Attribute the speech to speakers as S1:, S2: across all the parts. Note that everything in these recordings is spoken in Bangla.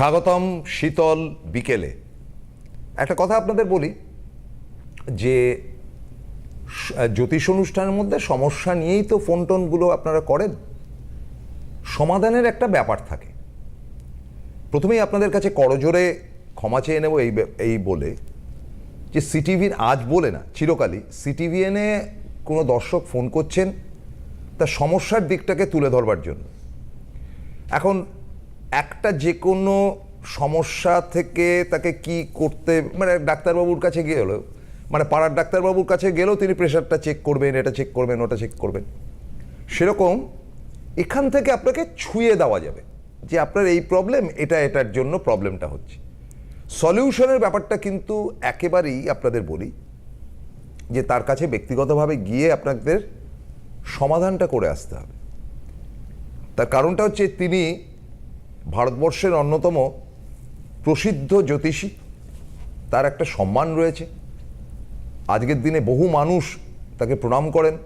S1: স্বাগতম শীতল বিকেলে। একটা কথা আপনাদের বলি, যে জ্যোতিষ অনুষ্ঠানের মধ্যে সমস্যা নিয়েই তো ফোন টোনগুলো আপনারা করেন। সমাধানের একটা ব্যাপার থাকে। প্রথমেই আপনাদের কাছে করজোরে ক্ষমা চেয়ে নেব এই এই বলে, যে সিটিভির আজ বলে না, চিরকালই সিটিভিএনে কোনো দর্শক ফোন করছেন তার সমস্যার দিকটাকে তুলে ধরবার জন্য। এখন একটা যে কোনো সমস্যা থেকে তাকে কি করতে মানে ডাক্তারবাবুর কাছে গেলো মানে পাড়ার ডাক্তারবাবুর কাছে গেলেও তিনি প্রেশারটা চেক করবেন, এটা চেক করবেন, ওটা চেক করবেন। সেরকম এখান থেকে আপনাকে ছুঁয়ে দেওয়া যাবে যে আপনার এই প্রবলেম এটা, এটার জন্য প্রবলেমটা হচ্ছে। সলিউশনের ব্যাপারটা কিন্তু একেবারেই আপনাদের বলি যে তার কাছে ব্যক্তিগতভাবে গিয়ে আপনাদের সমাধানটা করে আসতে হবে। তার কারণটা হচ্ছে তিনি ভারতবর্ষের অন্যতম প্রসিদ্ধ জ্যোতিষী। তার একটা সম্মান রয়েছে। আজকের দিনে বহু মানুষ তাকে প্রণাম করেন।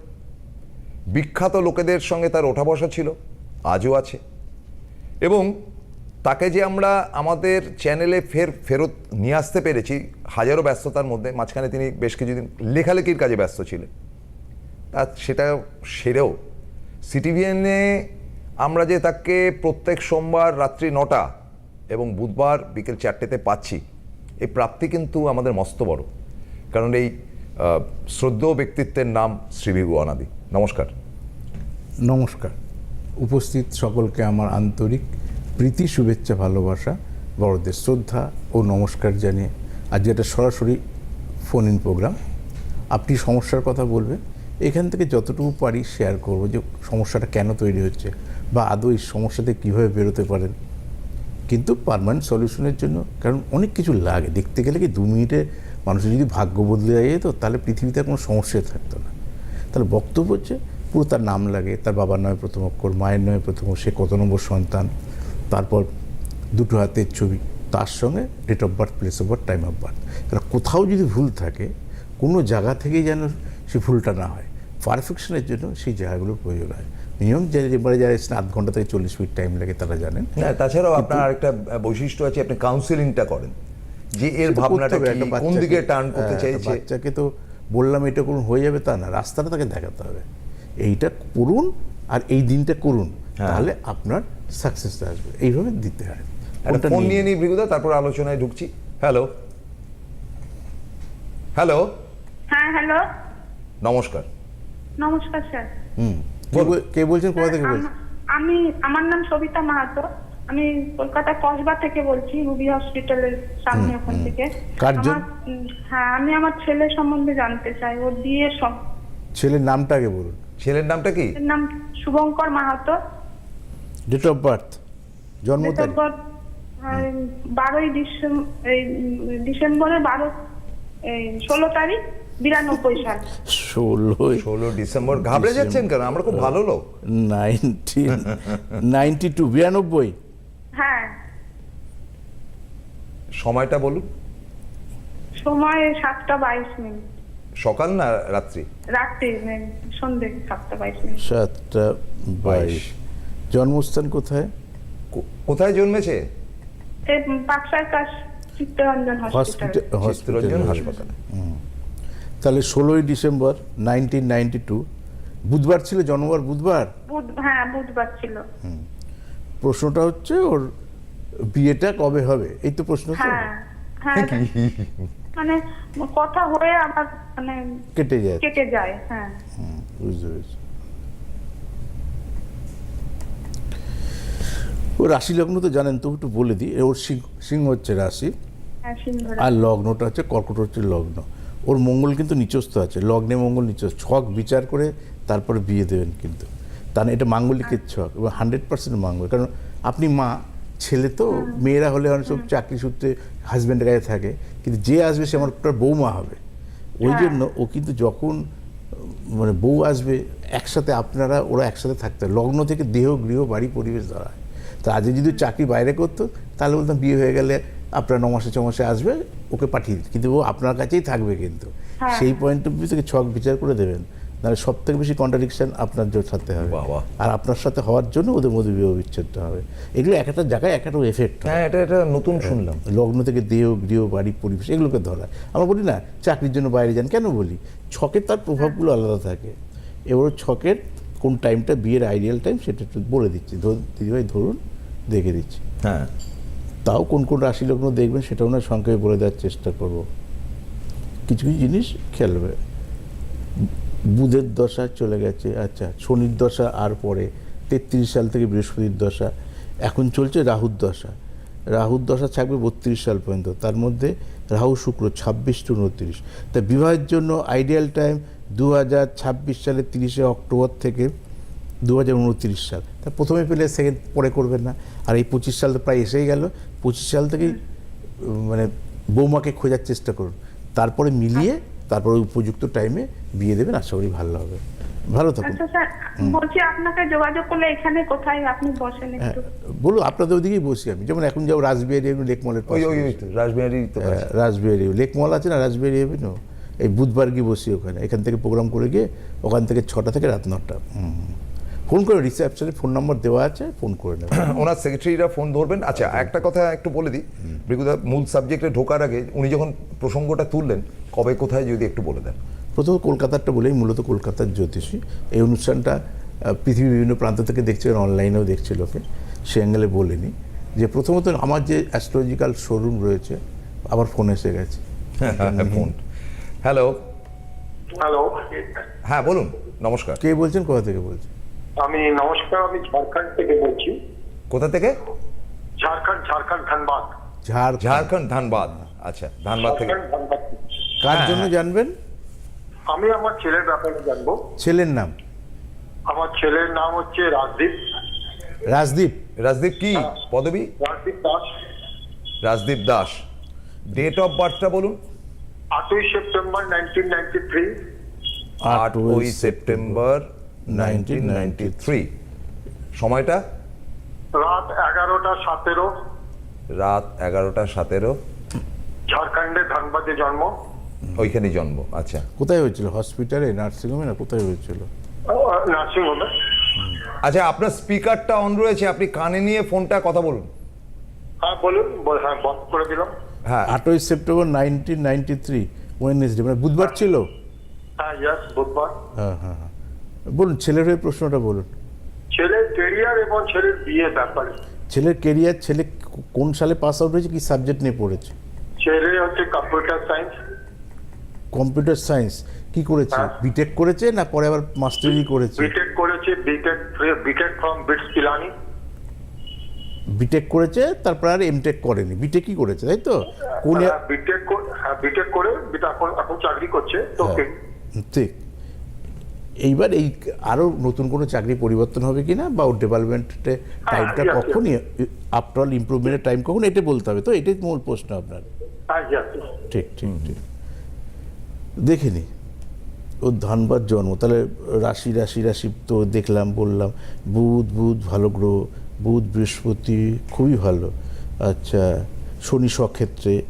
S1: বিখ্যাত লোকেদের সঙ্গে তার ওঠা বসা ছিল, আজও আছে। এবং তাকে যে আমরা আমাদের চ্যানেলে ফের ফেরত নিয়ে আসতে পেরেছি, হাজারো ব্যস্ততার মধ্যে, মাঝখানে তিনি বেশ কিছুদিন লেখালেখির কাজে ব্যস্ত ছিলেন। তা সেটা সেরেও, সিটিভিএনে আমরা যে তাকে প্রত্যেক সোমবার রাত্রি নটা এবং বুধবার বিকেল চারটেতে পাচ্ছি, এই প্রাপ্তি কিন্তু আমাদের মস্ত বড়। কারণ এই শ্রদ্ধেয় ব্যক্তিত্বের নাম শ্রী শ্রীভিগু অনাদি। নমস্কার।
S2: নমস্কার। উপস্থিত সকলকে আমার আন্তরিক প্রীতি, শুভেচ্ছা, ভালোবাসা, বড়দের শ্রদ্ধা ও নমস্কার জানিয়ে আজকে একটা সরাসরি ফোন ইন প্রোগ্রাম আপনি সমস্যার কথা বলবেন, এখান থেকে যতটুকু পারি শেয়ার করব যে সমস্যাটা কেন তৈরি হচ্ছে বা আদৌ এই সমস্যাতে কীভাবে বেরোতে পারেন। কিন্তু পারমানেন্ট সলিউশনের জন্য কারণ অনেক কিছু লাগে। দেখতে গেলে কি দু মিনিটে মানুষের যদি ভাগ্য বদলে যায় যেত তাহলে পৃথিবীতে কোনো সমস্যাই থাকতো না। তাহলে বক্তব্য হচ্ছে পুরো তার নাম লাগে, তার বাবার নামে প্রথম অক্ষর, মায়ের নামে প্রথম সে কত নম্বর সন্তান, তারপর দুটো হাতের ছবি, তার সঙ্গে date of birth place of birth time of birth কারণ কোথাও যদি ভুল থাকে, কোনো জায়গা থেকেই যেন সে ভুলটা না হয়। পারফেকশনের জন্য সেই জায়গাগুলোর প্রয়োজন হয়। মিনিমাম যে এবারে যারা এসে আধ ঘণ্টা থেকে চল্লিশ মিনিট টাইম লাগে তারা জানেন।
S1: হ্যাঁ তাছাড়াও আপনার আরেকটা বৈশিষ্ট্য আছে আপনি কাউন্সিলিংটা করেন। যে এর ভাবনাটা কোন দিকে টার্ন করতে
S2: হ্যাঁ,
S1: চাইছে?
S2: বাচ্চাকে তো বললাম এটা করুন হয়ে যাবে তা না রাস্তাটা তাকে দেখাতে হবে। এইটা করুন আর এই দিনটা করুন
S1: হ্যাঁ।
S2: তাহলে আপনার সাকসেস আসবে। এইভাবে দিতে হয়।
S1: ফোন
S2: নিয়ে
S1: নিয়ে নিই ভৃগুদা তারপর আলোচনায় ঢুকছি। হ্যালো হ্যালো
S3: হ্যাঁ হ্যালো
S1: নমস্কার।
S3: নমস্কার স্যার।
S2: হুম। কে বলছেন? কোথা থেকে বলছেন?
S3: আমি আমার নাম সবিতা মাহাতো। আমি কলকাতা কসবা থেকে বলছি রুবি হসপিটালের সামনে ওখান থেকে। হ্যাঁ আমি আমার ছেলে সম্বন্ধে জানতে চাই। ওর বিয়ের সম-
S2: ছেলের নামটা আগে বলুন।
S1: ছেলের নামটা কি?
S3: নাম Shubhankar Mahato.
S2: Date of birth জন্ম তারিখ।
S3: বারোই ডিসেম্বর এই ডিসেম্বরের বারো এই ষোলো তারিখ বিরানব্বই সাল।
S2: ষোলোই
S1: ষোলো ডিসেম্বর। ঘাবড়ে যাচ্ছেন কেন? আমরা খুব ভালো লোক।
S2: নাইনটিন নাইনটি টু বিরানব্বই।
S3: হ্যাঁ।
S1: সময়টা বলুন।
S3: সময় সাতটা বাইশ মিনিট।
S1: সকাল না রাত্রি?
S3: রাত্রি মানে সন্ধে সাতটা বাইশ মিনিট।
S2: সাতটা বাইশ। জন্মস্থান কোথায়?
S1: কোথায় জন্মেছে?
S3: এই পাকসার কাছ চিত্তরঞ্জন হসপিটাল।
S1: চিত্তরঞ্জন
S2: হসপিটাল
S1: হাসপাতালে
S2: তাহলে ষোলোই ডিসেম্বর নাইনটিন নাইনটি টু বুধবার ছিল জন্মবার বুধবার?
S3: হ্যাঁ বুধবার ছিল।
S2: প্রশ্নটা হচ্ছে ওর বিয়েটা কবে হবে? এই তো প্রশ্ন
S3: হ্যাঁ হ্যাঁ। মানে কথা হয়ে আবার মানে
S2: কেটে যায়।
S3: কেটে যায় হ্যাঁ।
S2: বুঝতে পেরেছি। ও রাশি লগ্ন তো জানেন তো একটু বলে দিই ওর সিংহ হচ্ছে রাশি। আর লগ্নটা হচ্ছে কর্কট হচ্ছে লগ্ন। ওর মঙ্গল কিন্তু নিচস্থ আছে লগ্নে মঙ্গল নিচস্থ ছক বিচার করে তারপরে বিয়ে দেবেন কিন্তু। তার এটা মাঙ্গলিকের ছক এবং হান্ড্রেড পার্সেন্ট মাঙ্গল। কারণ আপনি মা ছেলে তো মেয়েরা হলে অনেক সব চাকরি সূত্রে হাজব্যান্ডের কাছে থাকে কিন্তু যে আসবে সে আমার বৌমা হবে। ওই জন্য ও কিন্তু যখন মানে বউ আসবে একসাথে আপনারা ওরা একসাথে থাকতে হয়। লগ্ন থেকে দেহ গৃহ বাড়ি পরিবেশ ধরা হয় তো আজকে যদি চাকরি বাইরে করতো তাহলে বলতাম বিয়ে হয়ে গেলে আপনার ন মাসে ছ মাসে আসবে ওকে পাঠিয়ে দিন কিন্তু ও আপনার কাছেই থাকবে কিন্তু।
S3: হ্যাঁ।
S2: সেই পয়েন্ট অফ ভিউ থেকে ছক বিচার করে দেবেন। নাহলে সব থেকে বেশি কন্ট্রাডিকশন আপনার জোর সাথে হবে। আর আপনার সাথে হওয়ার জন্য ওদের মধ্যে বিবাহ বিচ্ছেদটা হবে। এগুলো এক একটা জায়গায় এক একটা এফেক্ট হ্যাঁ।
S1: এটা এটা নতুন শুনলাম।
S2: লগ্ন থেকে দেহ গৃহ বাড়ি পরিবেশ এগুলোকে ধরা। আমরা বলি না চাকরির জন্য বাইরে যান কেন বলি? ছকের তার প্রভাবগুলো আলাদা থাকে। এবার ছকের কোন টাইমটা বিয়ের আইডিয়াল টাইম সেটা একটু বলে দিচ্ছি। ধরুন দিদিভাই ধরুন দেখে দিচ্ছি।
S1: হ্যাঁ।
S2: তাও কোন কোন রাশি লগ্ন দেখবেন সেটা ওনার সংক্ষেপে বলে দেওয়ার চেষ্টা করব। কিছু কিছু জিনিস খেলবে বুধের দশা চলে গেছে আচ্ছা শনির দশা আর পরে, তেত্রিশ সাল থেকে বৃহস্পতির দশা, এখন চলছে রাহুর দশা। রাহুর দশা থাকবে বত্রিশ সাল পর্যন্ত, তার মধ্যে রাহু শুক্র ছাব্বিশ টু উনত্রিশ। তা বিবাহের জন্য আইডিয়াল টাইম দু হাজার ছাব্বিশ সালের তিরিশে অক্টোবর থেকে দু হাজার উনত্রিশ সাল। তা প্রথমে পেলে সেকেন্ড পরে করবেন না। আর এই পঁচিশ সাল তো প্রায় এসেই গেল। পঁচিশ সাল থেকেই মানে বৌমাকে খোঁজার চেষ্টা করুন। তারপরে মিলিয়ে তারপরে উপযুক্ত টাইমে বিয়ে দেবেন। আশা করি ভালো হবে। ভালো থাকুন।
S3: আচ্ছা বলছি আপনাকে যোগাযোগ করলে এখানে কোথায় আপনি বসেন
S2: হ্যাঁ
S3: একটু?
S2: বলুন আপনাদের ওদিকেই বসি আমি। যেমন এখন যাব রাসবিহারি এভিনিউ লেকমলের পাশে
S1: ওই ওই তো রাসবিহারি
S2: হ্যাঁ, রাসবিহারি লেকমল আছে না রাসবিহারি এভিনিউ এই বুধবার গিয়ে বসি ওখানে। এখান থেকে প্রোগ্রাম করে গিয়ে ওখান থেকে ছটা থেকে রাত নটা। হুম। ফোন করে রিসেপশনে ফোন নম্বর দেওয়া আছে ফোন করে নেবেন
S1: ওনার সেক্রেটারিরা ফোন ধরবেন। আচ্ছা একটা কথা একটু বলে দিই। বৃগুদা মূল সাবজেক্টে ঢোকার আগে উনি যখন প্রসঙ্গটা তুললেন কবে কোথায় যদি একটু বলে দেন।
S2: প্রথম কলকাতারটা বলেই মূলত কলকাতার জ্যোতিষী। এই অনুষ্ঠানটা পৃথিবীর বিভিন্ন প্রান্ত থেকে দেখছে অনলাইনেও দেখছে লোকে সে অ্যাঙ্গেলে বলিনি। যে প্রথমত আমার যে অ্যাস্ট্রোলজিক্যাল শোরুম রয়েছে আবার ফোন এসে গেছে।
S1: ফোন। হ্যালো
S4: হ্যালো
S1: হ্যাঁ বলুন। নমস্কার।
S2: কে বলছেন কোথা থেকে বলছেন?
S4: আমি নমস্কার আমি ঝাড়খণ্ড থেকে বলছি।
S1: কোথা থেকে?
S4: ঝাড়খণ্ড ঝাড়খণ্ড ধানবাদ।
S2: ঝাড়
S1: ঝাড়খণ্ড ধানবাদ। আচ্ছা ধানবাদ থেকে।
S2: কার
S1: হ্যাঁ,
S2: জন্য
S1: হ্যাঁ।
S2: জানবেন?
S4: আমি আমার ছেলের ব্যাপারে জানব।
S2: ছেলের নাম?
S4: আমার ছেলের নাম হচ্ছে রাজদীপ।
S2: রাজদীপ?
S1: রাজদীপ কি? পদবী?
S4: রাজদীপ দাস।
S1: রাজদীপ দাস। ডেট অফ বার্থটা বলুন।
S4: আটই সেপ্টেম্বর নাইনটিন নাইনটি থ্রি
S1: আটই সেপ্টেম্বর। সময়টা?
S4: রাত এগারোটা সতেরো।
S1: রাত এগারোটা সতেরো।
S4: ঝাড়খণ্ডে ধানবাদে জন্ম।
S1: ওইখানে জন্ম আচ্ছা।
S2: কোথায় হয়েছিল? হসপিটালে নার্সিংহোমে না কোথায় হয়েছিল?
S4: নার্সিং হোমে
S1: আচ্ছা আপনার স্পিকারটা অন রয়েছে আপনি কানে নিয়ে ফোনটা কথা বলুন।
S4: হ্যাঁ বলুন বল- হ্যাঁ বন্ধ করে দিলাম।
S1: হ্যাঁ।
S2: আটই September nineteen ninety three Wednesday মানে বুধবার ছিল?
S4: হ্যাঁ ইয়াস বুধবার।
S2: হ্যাঁ হ্যাঁ হ্যাঁ। বলুন ছেলের হয়ে প্রশ্নটা বলুন।
S4: ছেলের কেরিয়ার এবং ছেলের বিয়ে ব্যাপারে।
S2: ছেলের কেরিয়ার ছেলে কোন সালে পাস আউট হয়েছে কি সাবজেক্ট নিয়ে পড়েছে?
S4: ছেলে হচ্ছে কম্পিউটার সায়েন্স
S2: কম্পিউটার সায়েন্স কি করেছে?
S4: হ্যাঁ।
S2: বিটেক করেছে না পরে আবার মাস্টারি করেছে?
S4: বিটেক করেছে BTech BTech from BITS Pilani
S2: BTech করেছে তারপর আর এমটেক করেনি। বিটেক কি করেছে তাই তো? কোন
S4: হ্যাঁ, বিটেক হ্যাঁ বিটেক করে বিটা এখন এখন চাকরি করছে তো
S2: হ্যাঁ, ঠিক। এইবার এই আরও নতুন কোনো চাকরি পরিবর্তন হবে কিনা বা ওর ডেভেলপমেন্টে টাইমটা. কখনই আফটার অল ইমপ্রুভমেন্টের টাইম কখন এটা বলতে হবে। তো এটাই মূল প্রশ্ন আপনার।
S4: হ্যাঁ.
S2: ঠিক ঠিক ঠিক। দেখে নি। ও ধানবার জন্ম। তাহলে রাশি রাশি রাশি তো দেখলাম বললাম বুধ বুধ ভালো গ্রহ বুধ বৃহস্পতি খুবই ভালো। আচ্ছা শনি সক্ষেত্রে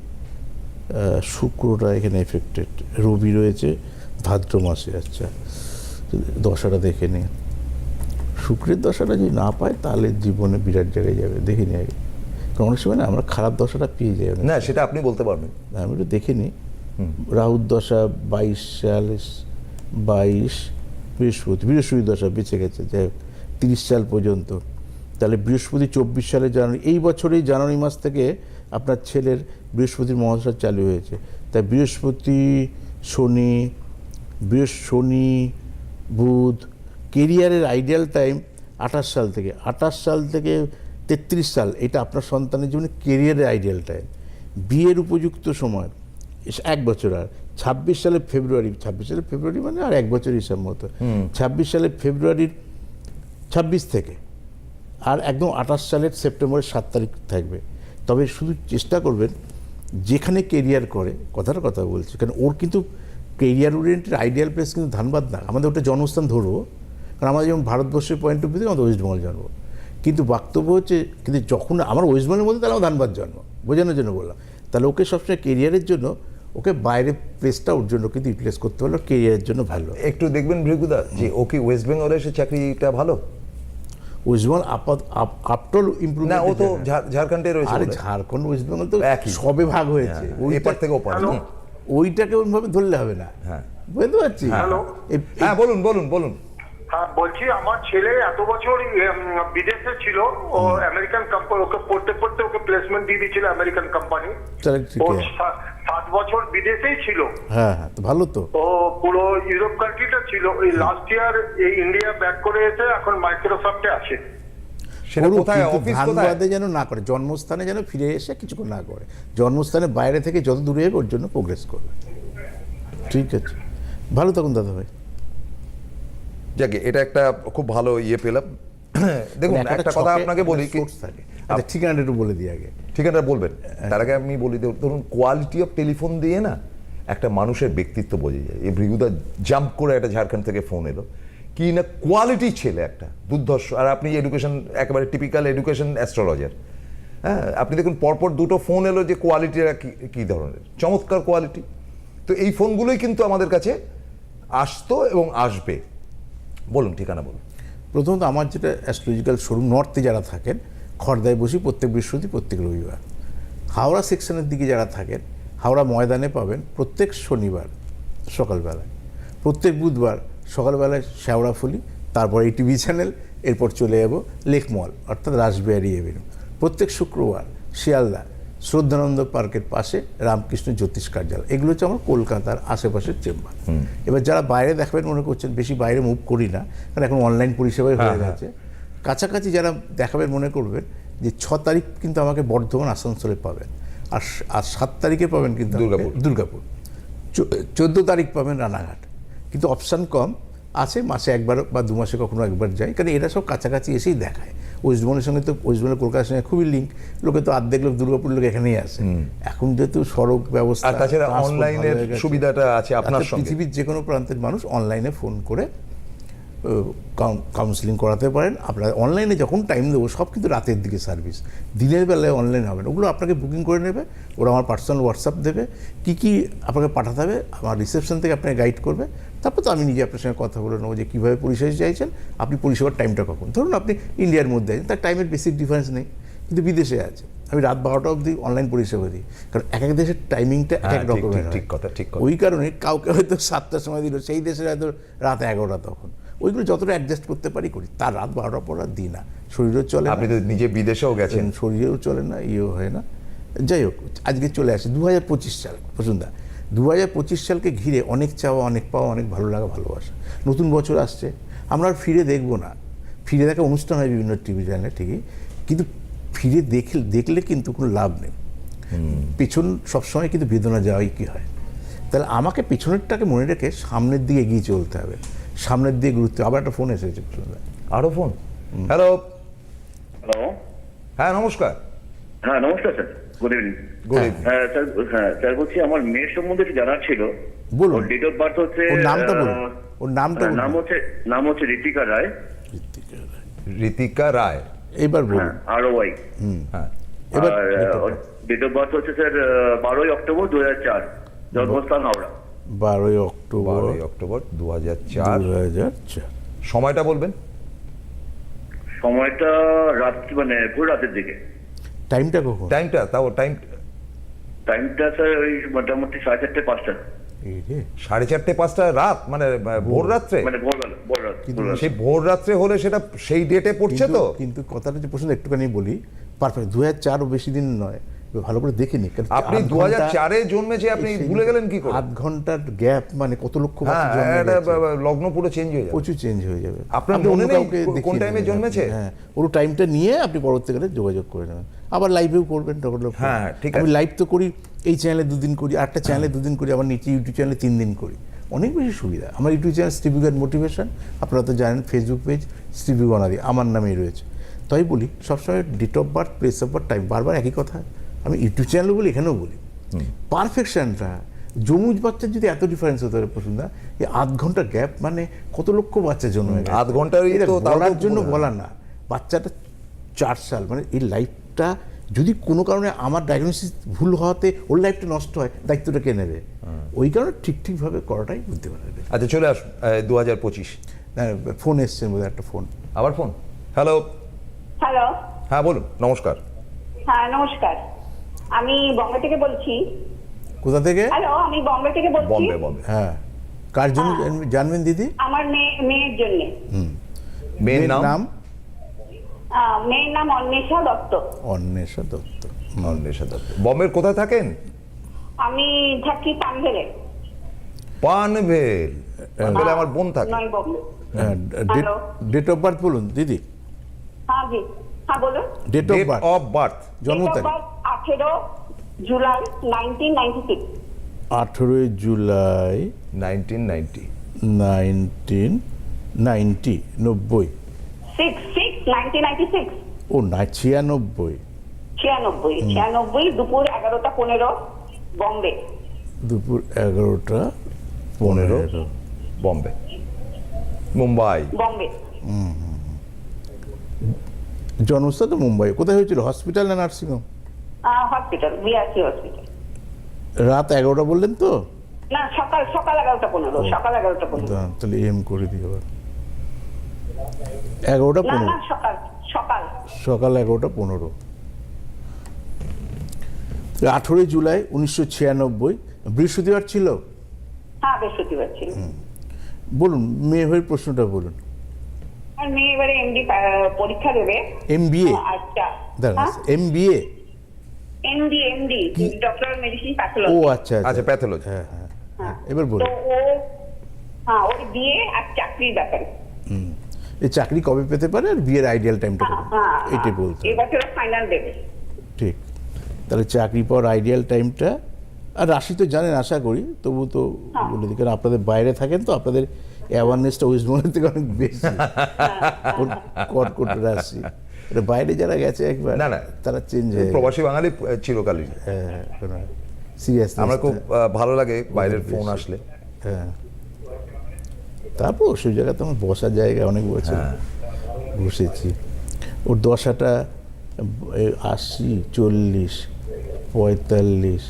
S2: শুক্রটা এখানে এফেক্টেড রবি রয়েছে ভাদ্র মাসে আচ্ছা। দশাটা দেখে নি শুক্রের দশাটা যদি না পায় তাহলে জীবনে বিরাট জায়গায় যাবে দেখে নি আগে। কারণ অনেক সময় না আমরা খারাপ দশাটা পেয়ে যাই
S1: না সেটা আপনি বলতে পারবেন।
S2: আমি একটু দেখে নিই। রাহুর দশা বাইশ সাল বাইশ বৃহস্পতি বৃহস্পতি দশা বেঁচে গেছে যাই হোক তিরিশ সাল পর্যন্ত। তাহলে বৃহস্পতি চব্বিশ সালে জানুয়ারি এই বছরেই জানুয়ারি মাস থেকে আপনার ছেলের বৃহস্পতির মহাদশা চালু হয়েছে। তাই বৃহস্পতি শনি বৃহস্ শনি বুধ কেরিয়ারের আইডিয়াল টাইম আঠাশ সাল থেকে। আঠাশ সাল থেকে তেত্রিশ সাল এটা আপনার সন্তানের জীবনে কেরিয়ারের আইডিয়াল টাইম। বিয়ের উপযুক্ত সময় এক বছর আর। ছাব্বিশ সালে ফেব্রুয়ারি ছাব্বিশ সালে ফেব্রুয়ারি মানে আর এক বছর হিসাব মতো। ছাব্বিশ সালে ফেব্রুয়ারির ছাব্বিশ থেকে আর একদম আঠাশ সালের সেপ্টেম্বরের সাত তারিখ থাকবে। তবে শুধু চেষ্টা করবেন যেখানে কেরিয়ার করে কথার কথা বলছি কারণ ওর কিন্তু কেরিয়ার ওরিয়েন্টেড আইডিয়াল প্লেস কিন্তু ধানবাদ না। আমাদের ওটা জন্মস্থান ধরবো কারণ আমাদের যেমন ভারতবর্ষের পয়েন্ট অফ ভিউ আমাদের ওয়েস্ট বেঙ্গল জন্ম। কিন্তু বক্তব্য হচ্ছে কিন্তু যখন আমার ওয়েস্ট বেঙ্গলের মধ্যে তাহলে আমার ধানবাদ জন্ম বোঝানোর জন্য বললাম। তাহলে ওকে সবসময় কেরিয়ারের জন্য ওকে বাইরে প্লেসটা ওর জন্য কিন্তু ইউটিলাইজ করতে পারল কেরিয়ারের জন্য ভালো।
S1: একটু দেখবেন ভৃগুদা যে ও কি ওয়েস্ট বেঙ্গলে এসে চাকরিটা ভালো?
S2: ওয়েস্টবেঙ্গল আপাত আপটল ইম্প্রুভ
S1: না ও তো ঝাড়- ঝাড়খণ্ডে রয়েছে
S2: আরে। ঝাড়খণ্ড ওয়েস্ট বেঙ্গল তো
S1: একই।
S2: সবে ভাগ হয়েছে।
S1: হ্যাঁ, এপার থেকে ওপার।
S2: ওইটাকে ওইভাবে ধরলে হবে না।
S1: হ্যাঁ।
S2: বুঝতে পারছি?
S1: হ্যাঁ। বলুন বলুন বলুন।
S4: হ্যাঁ বলছি আমার ছেলে এত বছর বিদেশে ছিল ও আমেরিকান কোম্পানি ওকে পড়তে পড়তে ওকে প্লেসমেন্ট দিয়ে দিয়েছিল আমেরিকান কোম্পানি সাত বছর বিদেশেই ছিল।
S2: হ্যাঁ হ্যাঁ ভালো তো।
S4: ও পুরো ইউরোপ কান্ট্রিটা ছিল। এই লাস্ট ইয়ার এই ইন্ডিয়া ব্যাক করে এসে এখন মাইক্রোসফটে আছে।
S1: সেটা কোথায় অফিস কোথায়?
S2: যেন না করে জন্মস্থানে যেন ফিরে এসে কিছুক্ষণ না করে জন্মস্থানে বাইরে থেকে যত দূরে যাবে ওর জন্য প্রোগ্রেস করবে। ঠিক আছে। ভালো তখন দাদা ভাই।
S1: যাকে এটা একটা খুব ভালো ইয়ে পেলাম। দেখুন একটা কথা আপনাকে বলি
S2: আচ্ছা ঠিকানাটা একটু বলে দিই আগে।
S1: ঠিকানা বলবেন। তার আগে আমি বলি ধরুন কোয়ালিটি অফ টেলিফোন দিয়ে না একটা মানুষের ব্যক্তিত্ব বোঝা যায়। এই ভৃগুদা জাম্প করে একটা ঝাড়খণ্ড থেকে ফোন এলো। কি না কোয়ালিটি ছেলে একটা। দুর্ধর্ষ আর আপনি এডুকেশন একেবারে টিপিক্যাল এডুকেশন অ্যাস্ট্রোলজার হ্যাঁ আপনি দেখুন, পরপর দুটো ফোন এলো যে কোয়ালিটিটা কি ধরনের। চমৎকার কোয়ালিটি তো এই ফোনগুলোই কিন্তু আমাদের কাছে আসতো এবং আসবে। বলুন, ঠিকানা বলুন।
S2: প্রথমত আমার যেটা অ্যাস্ট্রোলজিক্যাল শোরুম নর্থে যারা থাকেন খড়দায় বসি প্রত্যেক বৃহস্পতি, প্রত্যেক রবিবার। হাওড়া সেকশনের দিকে যারা থাকেন, হাওড়া ময়দানে পাবেন প্রত্যেক শনিবার সকালবেলায়। প্রত্যেক বুধবার সকালবেলায় শ্যাওড়াফুলি তারপর এই টিভি চ্যানেল এরপর চলে যাব লেকমল অর্থাৎ রাসবিহারি এভিনিউ। প্রত্যেক শুক্রবার শিয়ালদা শ্রদ্ধানন্দ পার্কের পাশে রামকৃষ্ণ জ্যোতিষ কার্যালয়। এগুলো হচ্ছে আমার কলকাতার আশেপাশের চেম্বার। এবার যারা বাইরে দেখাবেন মনে করছেন বেশি বাইরে মুভ করি না কারণ এখন অনলাইন পরিষেবাই হয়ে গেছে। কাছাকাছি যারা দেখাবেন মনে করবেন যে ছ তারিখ কিন্তু আমাকে বর্ধমান আসানসোলে পাবেন আর আর সাত তারিখে পাবেন কিন্তু
S1: দুর্গাপুর।
S2: দুর্গাপুর। চোদ্দ তারিখ পাবেন রানাঘাট। কিন্তু অপশান কম আছে মাসে একবার বা দু মাসে কখনো একবার যাই কারণ এরা সব কাছাকাছি এসেই দেখায়। ওয়েস্টবেঙ্গলের সঙ্গে তো ওয়েস্টবেঙ্গল কলকাতার সঙ্গে খুবই লিঙ্ক লোকে তো আর্ধেক লোক দুর্গাপুর লোক এখানেই আসে। এখন যেহেতু সড়ক ব্যবস্থা
S1: আর তাছাড়া অনলাইনের সুবিধাটা আছে আপনার
S2: পৃথিবীর যে কোনো প্রান্তের মানুষ অনলাইনে ফোন করে কাউন্সিলিং করাতে পারেন। আপনার অনলাইনে যখন টাইম দেবো সব কিন্তু রাতের দিকে সার্ভিস দিনের বেলায় অনলাইন হবে না। ওগুলো আপনাকে বুকিং করে নেবে ওরা আমার পার্সোনাল হোয়াটসঅ্যাপ দেবে। কী কী আপনাকে পাঠাতে হবে আমার রিসেপশন থেকে আপনাকে গাইড করবে। তারপর তো আমি নিজে আপনার সঙ্গে কথা বলে নেব যে কীভাবে পরিষেবা চাইছেন। আপনি পরিষেবার টাইমটা কখন? ধরুন আপনি ইন্ডিয়ার মধ্যে আছেন তার টাইমের বেসিক ডিফারেন্স নেই কিন্তু বিদেশে আছে। আমি রাত বারোটা অবধি অনলাইন পরিষেবা দিই কারণ এক এক দেশের টাইমিংটা এক
S1: হ্যাঁ,
S2: এক রকমের
S1: ঠিক, কথা, ঠিক কথা।
S2: ওই কারণে কাউকে হয়তো সাতটার সময় দিল সেই দেশের হয়তো রাত এগারোটা তখন। ওইগুলো যতটা অ্যাডজাস্ট করতে পারি করি তার রাত বারোটার পর আর দিই না। শরীরও চলে
S1: আপনি তো নিজে বিদেশেও গেছেন।
S2: শরীরেও চলে না ইয়েও হয় না। যাই হোক আজকে চলে আসে। দু হাজার পঁচিশ সাল পছন্দা দু হাজার পঁচিশ সালকে ঘিরে অনেক চাওয়া অনেক পাওয়া অনেক ভালো লাগা ভালোবাসা। নতুন বছর আসছে। আমরা আর ফিরে দেখব না। ফিরে দেখা অনুষ্ঠান হয় বিভিন্ন টিভি চ্যানেলে ঠিকই। কিন্তু ফিরে দেখলে দেখলে কিন্তু কোনো লাভ নেই। পেছন সবসময় কিন্তু বেদনা যাওয়াই কি হয়? তাহলে আমাকে পেছনেরটাকে মনে রেখে সামনের দিকে এগিয়ে চলতে হবে। সামনের দিকে গুরুত্ব আবার একটা ফোন এসেছে প্রসন্নদা।
S1: আরও ফোন? হ্যালো?
S5: হ্যালো?
S1: হ্যাঁ নমস্কার।
S5: হ্যাঁ নমস্কার স্যার। গুড ইভিনিং হ্যাঁ স্যার হ্যাঁ বলছি আমার মেয়ের সম্বন্ধে একটু জানার ছিল।
S2: বলুন।
S5: ওর ডেট অফ বার্থ হচ্ছে
S2: ওর নামটা বলুন। ওর নামটা
S5: হ্যাঁ, নাম হচ্ছে নাম হচ্ছে ঋতিকা রায়।
S1: ঋতিকা রায়।
S2: এইবার বলুন।
S5: হ্যাঁ আর ওয়াই
S1: হ্যাঁ।
S2: এবার।
S5: ডেট অফ বার্থ হচ্ছে স্যার বারোই অক্টোবর দু হাজার চার জন্মস্থান হাওড়া।
S2: বারোই অক্টোবর।
S1: বারোই অক্টোবর দু হাজার চার।
S2: দু হাজার চার।
S1: সময়টা বলবেন?
S5: সময়টা রাত মানে ভোর রাতের দিকে।
S2: টাইমটা কখন?
S1: টাইমটা তাও টাইম
S5: টাইমটা স্যার ওই মোটামুটি সাড়ে চারটে পাঁচটা।
S1: সাড়ে চারটে পাঁচটা রাত? মানে ভোর। রাত্রে?
S5: মানে ভোরবেলা ভোর রাত ভোর রাত।
S1: সেই ভোর রাত্রে হলে সেটা সেই ডেটে পড়ছে
S2: কিন্তু-
S1: তো?
S2: কিন্তু কথাটা যে প্রশ্ন একটুখানি বলি পারফেক্ট দু হাজার চারও বেশি দিন নয়। ভালো করে দেখে নি
S1: আপনি দু হাজার চারে জন্মেছে আপনি ভুলে গেলেন কি করে?
S2: আধ ঘণ্টার গ্যাপ মানে কত লক্ষ
S1: হ্যাঁ লগ্ন পুরো চেঞ্জ হয়ে যাবে।
S2: প্রচুর চেঞ্জ হয়ে যাবে।
S1: আপনার মনে নেই কোন টাইমে জন্মেছে?
S2: আপনি, হ্যাঁ। ওর টাইমটা নিয়ে আপনি পরবর্তীকালে যোগাযোগ করে নেবেন। আবার লাইভেও করবেন তখন
S1: হ্যাঁ, ঠিক
S2: আমি লাইভ তো করি এই চ্যানেলে দুদিন করি আটটা চ্যানেলে দুদিন করি আবার নিচে ইউটিউব চ্যানেলে তিন দিন করি। অনেক বেশি সুবিধা। আমার ইউটিউব চ্যানেল স্টিভিগার মোটিভেশন আপনারা তো জানেন ফেসবুক পেজ স্টিভি গনাদি আমার নামেই রয়েছে। তাই বলি সবসময় date of birth place of birth time বারবার একই কথা। আমি ইউটিউব চ্যানেলও বলি এখানেও বলি। পারফেকশনটা জমুজ বাচ্চার যদি এত ডিফারেন্স হতে পারে প্রসুন্দা এই আধ ঘণ্টা গ্যাপ মানে কত লক্ষ বাচ্চা জন্মে
S1: আধ তো
S2: বলার জন্য বলা না। বাচ্চাটা চার সাল মানে এই লাইফটা যদি কোনো কারণে আমার ডায়াগনোসিস ভুল হওয়াতে ওর লাইফটা নষ্ট হয় দায়িত্বটা কে নেবে? ওই কারণে ঠিক ঠিকভাবে করাটাই বুদ্ধিমান হবে
S1: আচ্ছা চলে আসুন দু হাজার পঁচিশ।
S2: ফোন এসছে বোধহয় একটা ফোন
S1: আবার ফোন হ্যালো
S3: হ্যালো
S1: হ্যাঁ বলুন নমস্কার।
S3: হ্যাঁ নমস্কার। আমি বম্বে থেকে বলছি।
S2: কোথা থেকে?
S3: হ্যালো আমি বম্বে থেকে বলছি।
S1: বম্বে বম্বে
S2: হ্যাঁ। কার জন্য জানবেন- দিদি?
S3: আমার মেয়ে মেয়ের জন্য।
S1: মেয়ের
S2: মেয়ের
S1: নাম?
S2: নাম?
S3: মেয়ের নাম অন্বেষা দত্ত।
S2: অন্বেষা দত্ত।
S1: অন্বেষা দত্ত। বম্বের কোথায় থাকেন?
S3: আমি থাকি পানভেলে।
S1: পানভেল। পানভেলে আমার বোন থাকে।
S3: নয় Bombay
S2: date date of birth বলুন দিদি।
S3: হ্যাঁ জি। হ্যাঁ বলুন।
S2: Date of birth
S1: of birth
S2: জন্ম তারিখ।
S3: আঠেরো জুলাই নাইনটিন নাইনটি সিক্স।
S2: আঠেরোই July
S1: nineteen ninety.
S2: Nineteen ninety নব্বই।
S3: Six six nineteen ninety six.
S2: ও না ছিয়ানব্বই।
S3: ছিয়ানব্বই ছিয়ানব্বই দুপুর এগারোটা পনেরো বম্বে।
S2: দুপুর এগারোটা পনেরো
S1: বম্বে। মুম্বাই।
S3: বম্বে।
S2: জন্মস্থান তো মুম্বাই। কোথায় হয়েছিল? হসপিটাল না নার্সিংহোম?
S3: Hospital BRC hospital.
S2: রাত এগারোটা বললেন তো?
S3: না সকাল সকাল এগারোটা পনেরো সকাল এগারোটা পনেরো।
S2: তাহলে এম করে দিই আবার। এগারোটা পনেরো?
S3: সকাল সকাল।
S2: সকাল এগারোটা পনেরো। আঠেরোই জুলাই উনিশশো ছিয়ানব্বই বৃহস্পতিবার ছিল?
S3: হ্যাঁ বৃহস্পতিবার ছিল।
S2: বলুন মেয়ে হয়ে প্রশ্নটা বলুন।
S3: মেয়ে এবারে এমডি পরীক্ষা দেবে।
S2: এম বিএ
S3: আচ্ছা।
S2: দাঁড়ান M BA
S3: MD MD doctor medicine
S2: ও আচ্ছা
S1: আচ্ছা। প্যাথোলজি
S2: হ্যাঁ হ্যাঁ। হ্যাঁ, এবার
S3: তো ও কবে ওর বিয়ে আর চাকরির ব্যাপারে।
S2: এই চাকরি কবে পেতে পারে? আর বিয়ের আইডিয়াল টাইমটা
S3: হ্যাঁ,
S2: কবে?
S3: হ্যাঁ,
S2: এটাই
S3: হ্যাঁ।
S2: বলতে
S3: এবছর ফাইনাল দেবে
S2: ঠিক। তাহলে চাকরি পাওয়ার আইডিয়াল টাইমটা আর রাশি তো জানেন আশা করি। তবু তো
S3: হ্যাঁ।
S2: বলে দিই কারণ আপনাদের বাইরে থাকেন তো আপনাদের অ্যাওয়ারনেসটা ওয়েস্ট বেঙ্গলের থেকে অনেক বেশি। রাশি। বাইরে যারা গেছে একবার
S1: না, না।
S2: তারা চেঞ্জ হয়ে
S1: প্রবাসী বাঙালি আহ, চিরকালই
S2: সিরিয়াস
S1: আমরা খুব ভালো লাগে বাইরের ফোন আসলে।
S2: হ্যাঁ। তারপর সেই জায়গাতে আমার বসার জায়গা অনেক বছর
S1: হ্যাঁ।
S2: বসেছি। ওর দশাটা আশি চল্লিশ পঁয়তাল্লিশ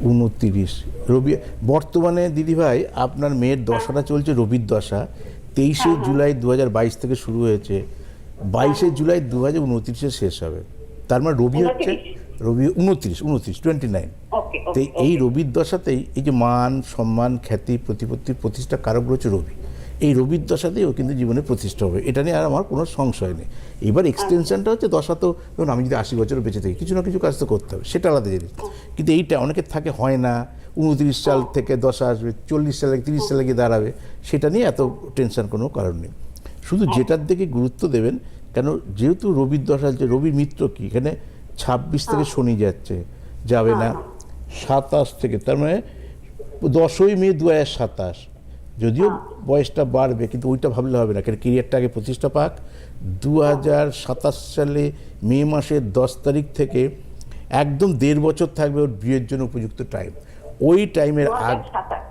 S2: উনতিরিশ। রবি বর্তমানে দিদিভাই আপনার মেয়ের দশাটা চলছে রবির দশা। তেইশে জুলাই দু হাজার বাইশ থেকে শুরু হয়েছে। বাইশে জুলাই দু হাজার উনত্রিশে শেষ হবে। তার মানে রবি হচ্ছে রবি উনত্রিশ উনত্রিশ টোয়েন্টি নাইন তো এই রবির দশাতেই এই যে মান সম্মান খ্যাতি প্রতিপত্তির প্রতিষ্ঠা কারক রয়েছে রবি। এই রবির দশাতেই ও কিন্তু জীবনে প্রতিষ্ঠা হবে। এটা নিয়ে আর আমার কোনো সংশয় নেই। এবার এক্সটেনশনটা হচ্ছে দশা তো ধরুন আমি যদি আশি বছর বেঁচে থাকি কিছু না কিছু কাজ তো করতে হবে। সেটা আলাদা জিনিস। কিন্তু এইটা অনেকের থাকে হয় না উনত্রিশ সাল থেকে দশা আসবে চল্লিশ সালে তিরিশ সালে গিয়ে দাঁড়াবে। সেটা নিয়ে এত টেনশন কোনো কারণ নেই। শুধু যেটার দিকে গুরুত্ব দেবেন কেন যেহেতু রবির দশা যে রবি মিত্র কি? এখানে ছাব্বিশ থেকে শনি যাচ্ছে যাবে না। সাতাশ থেকে তার মানে দশই মে দু হাজার সাতাশ। যদিও বয়সটা বাড়বে কিন্তু ওইটা ভাবলে হবে না কেন কেরিয়ারটা আগে প্রতিষ্ঠা পাক। দু হাজার সাতাশ সালে মে মাসের দশ তারিখ থেকে একদম দেড় বছর থাকবে ওর বিয়ের জন্য উপযুক্ত টাইম ওই টাইমের আগ
S3: সাতাশ।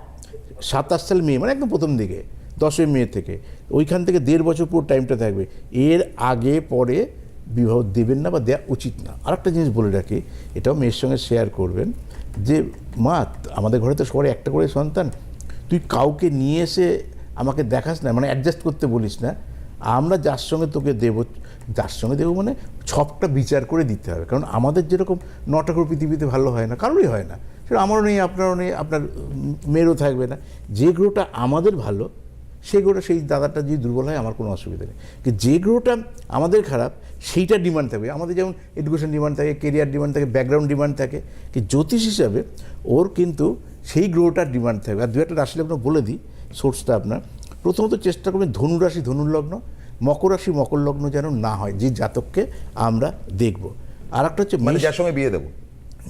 S2: সাতাশ সাল মে মানে একদম প্রথম দিকে। দশই মে থেকে। ওইখান থেকে দেড় বছর পুরো টাইমটা থাকবে। এর আগে, পরে বিবাহ দেবেন না বা দেওয়া উচিত না। আরেকটা জিনিস বলে রাখি, এটাও মেয়ের সঙ্গে শেয়ার করবেন, যে মা, আমাদের ঘরে তো সবাই একটা করে সন্তান। তুই কাউকে নিয়ে এসে আমাকে দেখাস না মানে অ্যাডজাস্ট করতে বলিস না। আমরা যার সঙ্গে তোকে দেবো, যার সঙ্গে দেবো মানে সবটা বিচার করে দিতে হবে। কারণ আমাদের যেরকম নটা করে পৃথিবীতে ভালো হয় না, কারোরই হয় না। সেটা আমারও নেই, আপনারও নেই, আপনার মেয়েরও থাকবে না। যে গ্রহটা আমাদের ভালো সেই গ্রহটা সেই দাদাটা যদি দুর্বল হয় আমার কোনো অসুবিধা নেই। কিন্তু যে গ্রহটা আমাদের খারাপ সেইটা ডিমান্ড থাকবে আমাদের যেমন এডুকেশন ডিমান্ড থাকে কেরিয়ার ডিমান্ড থাকে ব্যাকগ্রাউন্ড ডিমান্ড থাকে কি জ্যোতিষ হিসাবে ওর কিন্তু সেই গ্রহটার ডিমান্ড থাকবে আর দু একটা রাশি আপনার বলে দিই সোর্সটা আপনার। প্রথমত চেষ্টা করবেন ধনুরাশি ধনুর্লগ্ন মকর রাশি মকর লগ্ন যেন না হয় যে জাতককে আমরা দেখব। আর একটা হচ্ছে
S1: মানে যার সঙ্গে বিয়ে দেবো।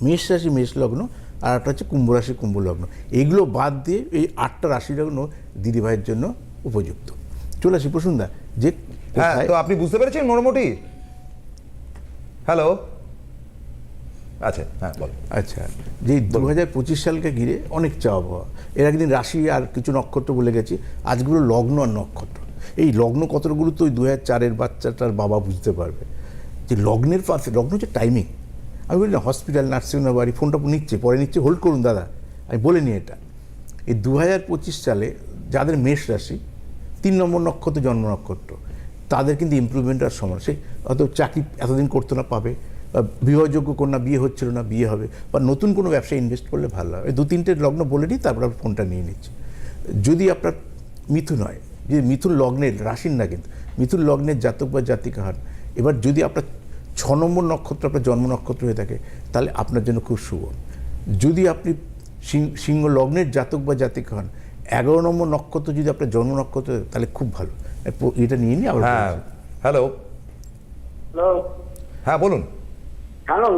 S2: মেষ রাশি মেষ লগ্ন আর একটা হচ্ছে কুম্ভ রাশি কুম্ভ লগ্ন। এগুলো বাদ দিয়ে এই আটটা রাশি লগ্ন দিদিভাইয়ের জন্য উপযুক্ত। চলে আসি প্রসুন্দা যে
S1: হ্যাঁ তো আপনি বুঝতে পেরেছেন মোটামুটি? হ্যালো? আচ্ছা হ্যাঁ বল।
S2: আচ্ছা যে দু হাজার পঁচিশ সালকে ঘিরে অনেক চাওয়া পাওয়া। এর একদিন রাশি আর কিছু নক্ষত্র বলে গেছি আজগুলো লগ্ন আর নক্ষত্র। এই লগ্ন কতটা গুরুত্ব ওই দু হাজার চারের বাচ্চাটার বাবা বুঝতে পারবে। যে লগ্নের পাশে লগ্ন হচ্ছে টাইমিং আমি বলি না হসপিটাল, নার্সিংহোম বাড়ি, ফোনটা নিচ্ছে, পরে নিচ্ছে হোল্ড করুন দাদা। আমি বলে নিই এটা। এই দু হাজার পঁচিশ সালে যাদের মেষ রাশি, তিন নম্বর নক্ষত্র, জন্ম নক্ষত্র, তাদের কিন্তু ইমপ্রুভমেন্ট আর সময় সেই অত চাকরি এতদিন করতো না, পাবে। বা বিবাহযোগ্য কন্যা, বিয়ে হচ্ছিল না, বিয়ে হবে। বা নতুন কোনো ব্যবসায় ইনভেস্ট করলে ভালো হবে দু তিনটে লগ্ন বলে নিই, তারপর ফোনটা নিয়ে নিচ্ছি। যদি আপনার মিথুন হয়, যে মিথুন লগ্নের, রাশির না কিন্তু, মিথুন লগ্নের জাতক বা জাতিকা হন, এবার যদি আপনার ছ নম্বর নক্ষত্র আপনার জন্ম নক্ষত্র হয়ে থাকে তাহলে আপনার জন্য খুব শুভ যদি আপনি সিংহ লগ্নের জাতক বা জাতিকা হন এগারো নম্বর নক্ষত্র যদি আপনার জন্ম নক্ষত্র হয়, তাহলে খুব ভালো। এটা নিয়ে নিই আবার
S1: হ্যাঁ হ্যালো।
S6: হ্যালো।
S1: হ্যাঁ বলুন।
S6: হ্যালো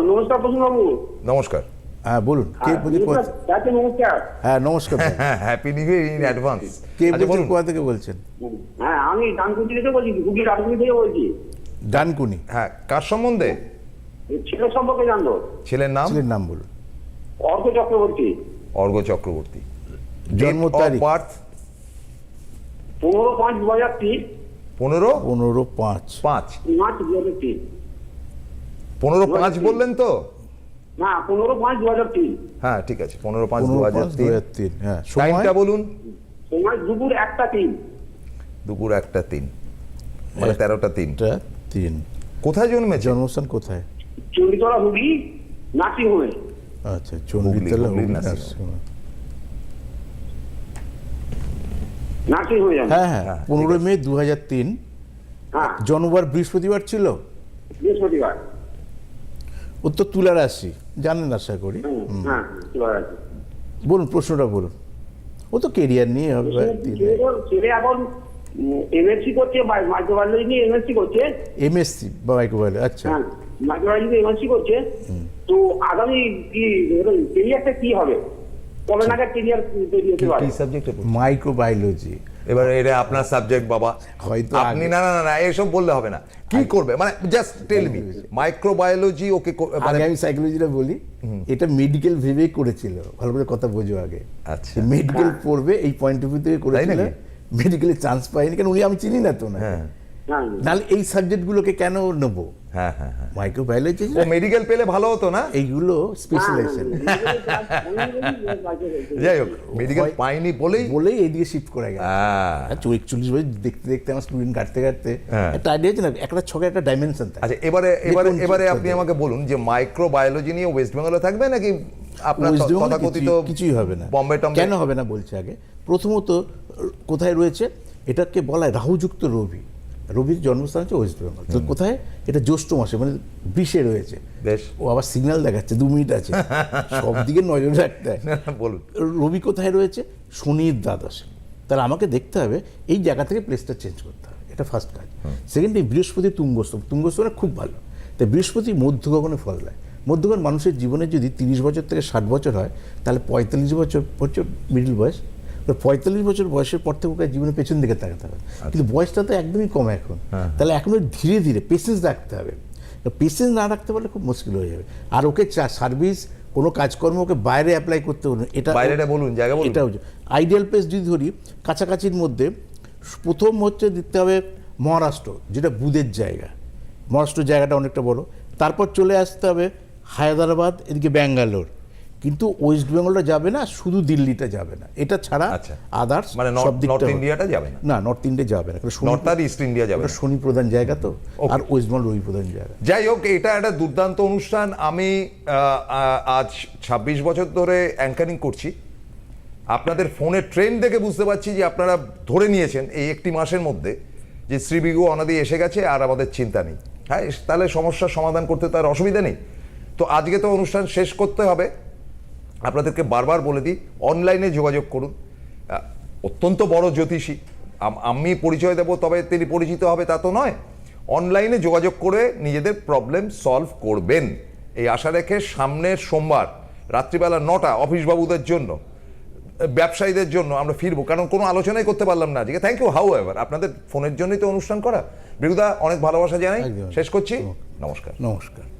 S6: নমস্কার
S2: হ্যাঁ বলুন কে বলছেন
S6: নমস্কার
S2: হ্যাঁ নমস্কার।
S1: হ্যাঁ happy new year in advance
S2: কে
S1: আচ্ছা
S2: বলছেন কোথা থেকে বলছেন?
S6: হ্যাঁ আমি ডানকুটি থেকে বলছি হুগলি থেকে বলছি।
S2: ডানকুনি।
S1: হ্যাঁ কার সম্বন্ধে?
S6: ছেলে সম্পর্কে জানব।
S1: ছেলের নাম?
S2: ছেলের নাম বলুন।
S6: অর্ক চক্রবর্তী।
S1: অর্ঘ চক্রবর্তী।
S2: জন্ম তারিখ?
S1: বার্থ
S6: পনেরো পাঁচ দু হাজার তিন
S1: পনেরো?
S2: পনেরো পাঁচ।
S1: পাঁচ।
S6: মার্চ দু হাজার তিন
S1: পনেরো পাঁচ বললেন তো?
S6: না পনেরো পাঁচ দু হাজার তিন
S1: হ্যাঁ ঠিক আছে পনেরো পাঁচ দু হাজার তিন
S2: হ্যাঁ
S1: টাইমটা বলুন।
S6: সময় দুপুর একটা তিন।
S1: দুপুর একটা তিন। মানে তেরোটা তিন।
S2: একটা তিন।
S1: কোথায় জন্মেছে?
S2: জন্মস্থান কোথায়?
S6: চণ্ডীতলা হুগলি হোমে
S2: আচ্ছা চণ্ডীতলা
S1: হুগলি। হোমে।
S2: হ্যাঁ হ্যাঁ
S1: হ্যাঁ,
S2: পনেরোই মে দু হাজার তিন।
S6: হ্যাঁ।
S2: জন্মবার বৃহস্পতিবার ছিল?
S6: বৃহস্পতিবার।
S2: ও তো তুলা রাশি। জানেন আশা করি?
S6: হ্যাঁ
S2: বলুন প্রশ্নটা বলুন। ও তো কেরিয়ার নিয়ে হবে
S6: ছেলে এখন এমএসসি করছে মাইক্রোবায়োলজি নিয়ে এমএসসি করছে।
S2: এমএসসি বা মাইক্রোবায়োলজি আচ্ছা।
S6: হ্যাঁ মাইক্রোবায়োলজি নিয়ে এমএসসি করছে। তো আগামী কি কেরিয়ারটা কি হবে? কবে নাগাদ কেরিয়ার তৈরি হতে পারে?
S1: কি সাবজেক্টে
S2: মাইক্রোবায়োলজি।
S1: এবার এটা আপনার সাবজেক্ট বাবা।
S2: হয়তো
S1: আপনি না না না এসব বললে হবে না। কি করবে? মানে just tell me microbiology okay মানে
S2: আমি সাইকোলজিটা বলি। এটা মেডিকেল ভেবেই করেছিল। ভালো করে কথা বোঝো আগে।
S1: আচ্ছা।
S2: মেডিকেল পড়বে এই পয়েন্ট অফ ভিউ থেকে করেছিল? মেডিকেলে চান্স পাইনি কারণ উনি আমি চিনি না তো না।
S1: হ্যাঁ।
S6: হ্যাঁ
S2: নাহলে এই সাবজেক্টগুলোকে কেন নেব?
S1: হ্যাঁ হ্যাঁ হ্যাঁ।
S2: মাইক্রোবায়োলজি
S1: ও মেডিকেল পেলে ভালো হতো না?
S2: এইগুলো স্পেশালাইজেশন
S1: যাই হোক মেডিকেল পাইনি বলেই
S2: বলেই এইদিকে শিফট করে গেছে।
S1: হ্যাঁ।
S2: একচল্লিশ বছর দেখতে দেখতে আমার স্টুডেন্ট কাটতে কাটতে
S1: হ্যাঁ।
S2: একটা আইডিয়া আছে না? একটা ছকে একটা ডাইমেনশন থাকে।
S1: আচ্ছা এবারে এবারে এবারে আপনি আমাকে বলুন যে মাইক্রোবায়োলজি নিয়ে ওয়েস্ট বেঙ্গলে থাকবে নাকি তথাকথিত
S2: কিছুই- হবে না।
S1: বম্বে
S2: কেন হবে না বলছে আগে? প্রথমত কোথায় রয়েছে? এটাকে বলা হয় রাহুযুক্ত রবি। রবির জন্মস্থান হচ্ছে ওয়েস্ট বেঙ্গল তো কোথায়? এটা জ্যৈষ্ঠ মাসে মানে বিশে রয়েছে।
S1: বেশ।
S2: ও আবার সিগন্যাল দেখাচ্ছে দু মিনিট আছে। সব দিকে নজর রাখতে হয়।
S1: বলুন।
S2: রবি কোথায় রয়েছে? শনির দ্বাদশে। তাহলে আমাকে দেখতে হবে এই জায়গা থেকে প্লেসটা চেঞ্জ করতে হবে। এটা ফার্স্ট কাজ। সেকেন্ড এই বৃহস্পতি তুঙ্গস্থ তুঙ্গস্থ মানে খুব ভালো। তাই বৃহস্পতি মধ্যগগনে ফল দেয়। মধ্যগণ মানুষের জীবনে যদি তিরিশ বছর থেকে ষাট বছর হয় তাহলে পঁয়তাল্লিশ বছর হচ্ছে মিডল বয়স পঁয়তাল্লিশ বছর বয়সের পর থেকে ওকে জীবনের পেছন দিকে তাকাতে হবে। কিন্তু বয়সটা তো একদমই কম এখন। তাহলে এখন ধীরে ধীরে পেশেন্স রাখতে হবে। পেশেন্স না রাখতে পারলে খুব মুশকিল হয়ে যাবে। আর ওকে সার্ভিস কোনো কাজকর্ম ওকে বাইরে অ্যাপ্লাই করতে হবে না। এটা
S1: বাইরেটা বলুন, জায়গা বলুন।
S2: এটা হচ্ছে আইডিয়াল প্লেস যদি ধরি কাছাকাছির মধ্যে প্রথম হচ্ছে দেখতে হবে মহারাষ্ট্র যেটা বুধের জায়গা। মহারাষ্ট্র জায়গাটা অনেকটা বড়। তারপর চলে আসতে হবে হায়দ্রাবাদ এদিকে ব্যাঙ্গালোর। কিন্তু ওয়েস্ট বেঙ্গলটা যাবে না শুধু দিল্লিটা যাবে না। এটা ছাড়া
S1: আচ্ছা।
S2: আদার্স
S1: মানে নর্থ ইন্ডিয়াটা যাবে না?
S2: না নর্থ ইন্ডিয়া যাবে না।
S1: নর্থ আর ইস্ট ইন্ডিয়া যাবে।
S2: শনি প্রধান জায়গা তো। আর ওয়েস্ট বেঙ্গল রবি প্রধান জায়গা।
S1: যাই হোক এটা একটা দুর্দান্ত অনুষ্ঠান। আমি আজ ২৬ বছর ধরে অ্যাঙ্কারিং করছি। আপনাদের ফোনের ট্রেন্ড দেখে বুঝতে পারছি যে আপনারা ধরে নিয়েছেন এই একটি মাসের মধ্যে যে শ্রীবিগু অনাদি এসে গেছে আর আমাদের চিন্তা নেই। হ্যাঁ তাহলে সমস্যার সমাধান করতে তার অসুবিধা নেই। তো আজকে তো অনুষ্ঠান শেষ করতে হবে। আপনাদেরকে বারবার বলে দিই অনলাইনে যোগাযোগ করুন। অত্যন্ত বড় জ্যোতিষী। আম- পরিচয় দেব তবে তিনি পরিচিত হবে তা তো নয়। অনলাইনে যোগাযোগ করে নিজেদের প্রবলেম সলভ করবেন। এই আশা রেখে সামনের সোমবার রাত্রিবেলা নটা অফিস বাবুদের জন্য ব্যবসায়ীদের জন্য আমরা ফিরবো। কারণ কোনো আলোচনাই করতে পারলাম না আজকে। থ্যাংক ইউ হাউ এভার আপনাদের ফোনের জন্যই তো অনুষ্ঠান করা। বিরুদা অনেক ভালোবাসা জানাই। শেষ করছি। নমস্কার।
S2: নমস্কার।